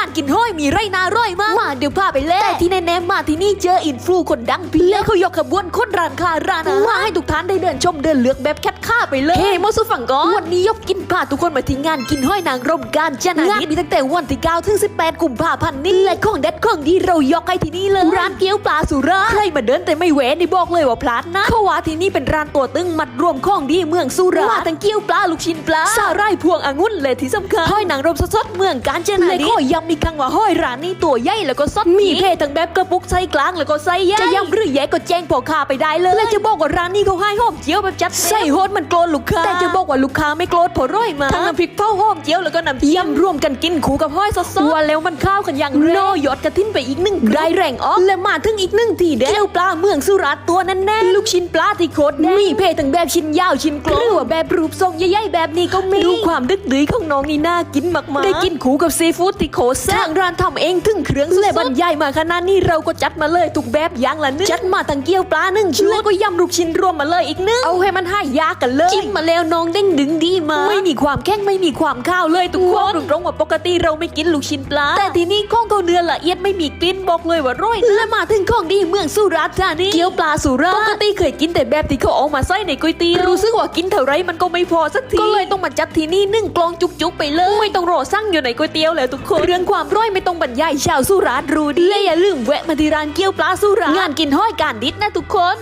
านกินห้อยมีไรนาร่อยมากมาเดี๋ยวพาไปเล่แต่ที่แน่ๆมาที่นี่เจออินฟลูคนดังพี่และเขายกขบวนคนร้านค้าร้านอาหารมาให้ทุกท่านได้เดินชมเดินเลือกแบบแคทค่าไปเลยเฮ้มาสุฝั่งก่อนวันนี้ยกกินพาทุกคนมาที่งานกินห้อยนางรมการจนางานมีตั้งแต่วันที่9ถึง18กุมภาพันธ์นี้และของเด็ดของดีเรายกให้ที่นี่เลยร้านเกี๊ยวปลาสุราใคร มาเดินแต่ไม่แหวนนี่บอกเลยว่าพลาดนะเขาว่าที่นี่เป็นร้านตัวตึงมัดรวมของดีเมืองสุรามาทั้งเกี๊ยวปลาลูกชิ้นปลาสาหร่ายพวงองุ่นและที่สำคัญห้อยนางรมสดๆเมืองกาญจนบุรีและขอย้ำอีกครั้งว่าห้อยร้านนี้ตัวใหญ่แล้วก็สดมีเพศทั้งแบบกระปุกไส้กลางแล้วก็ไส้ใหญ่จะย้ำหรือแย่ก็แจ้งพอค้าไปได้เลยและจะบอกว่าร้านนี้เขาให้หอมเจียวแบบจัดเต็มใส่โฮดมันโกรธลูกค้าแต่จะบอกว่าลูกค้าไม่โกรธเพราะร้อยมาทั้งน้ำพริกเผาหอมเจียวแล้วก็น้ำเยี่ยมรวมกันกินคู่กับห้อยสดๆว่าแล้วมันเข้าวกันอย่างแรงโนยอดกระทิ้นไปอีกหนึ่งได้แรงออกและมาถึงอีกหนึ่งทีเด็ดเจียวปลาเมืองสุราษฎร์ตัวแน่นๆลูกชิ้นปลาที่โคตรแน่นมีเพศทั้งแบบชิ้นยาวชิ้นกลมหรือว่าแบบรูปทรงใหญ่ๆแบบนี้ก็มีดูความดึกดื้อของน้องนี่น่ากินมากๆ ได้กินคู่กับซีฟู้ดที่โคตรแซ่บทางร้านทำเองถึงเครื่องสุดๆและบรรยายมาขนาดนี้เราก็จัดมาเลยทุกแบบอย่างละหนึงจัดมาทั้งเกี๊ยวปลาหนึ่งชุดแล้วก็ยำลูกชิ้นรวมมาเลยอีกหนึงเอาให้มันให้ยากกันเลยกินมาแล้วน้องเด้งดึงดีมากไม่มีความแข็งไม่มีความข้าวเลยทุกคนตรงๆว่าปกติเราไม่กินลูกชิ้นปลาแต่ที่นี่ข้องเขาเนื้อละเอียดไม่มีกลิ่นบอกเลยว่าร้อยและมาถึงของดีเมืองสุราษฎร์ธานีเกี๊ยวปลาสุราษฎร์ปกติเคยกินแต่แบบที่เขาเอามาใส่ในก๋วยเตี๋ยวรู้สึกว่ากินเท่าไรมันก็ไม่พอสักทีก็เลยต้องมาจัดที่นี่นึ่งกลองจุกๆไปเลยไม่ต้องรอสั่งอยู่ในก๋วยเตี๋ยวแล้วทุกคนเรื่องความร้อยไม่ต้องบรรยายชาวสุราษฎร์รู้ดีและอย่าลืมแวะมาที่ร้านเกี๊ยวปลาสุราษฎร์งานกินห้อยการดิษนะทุกคน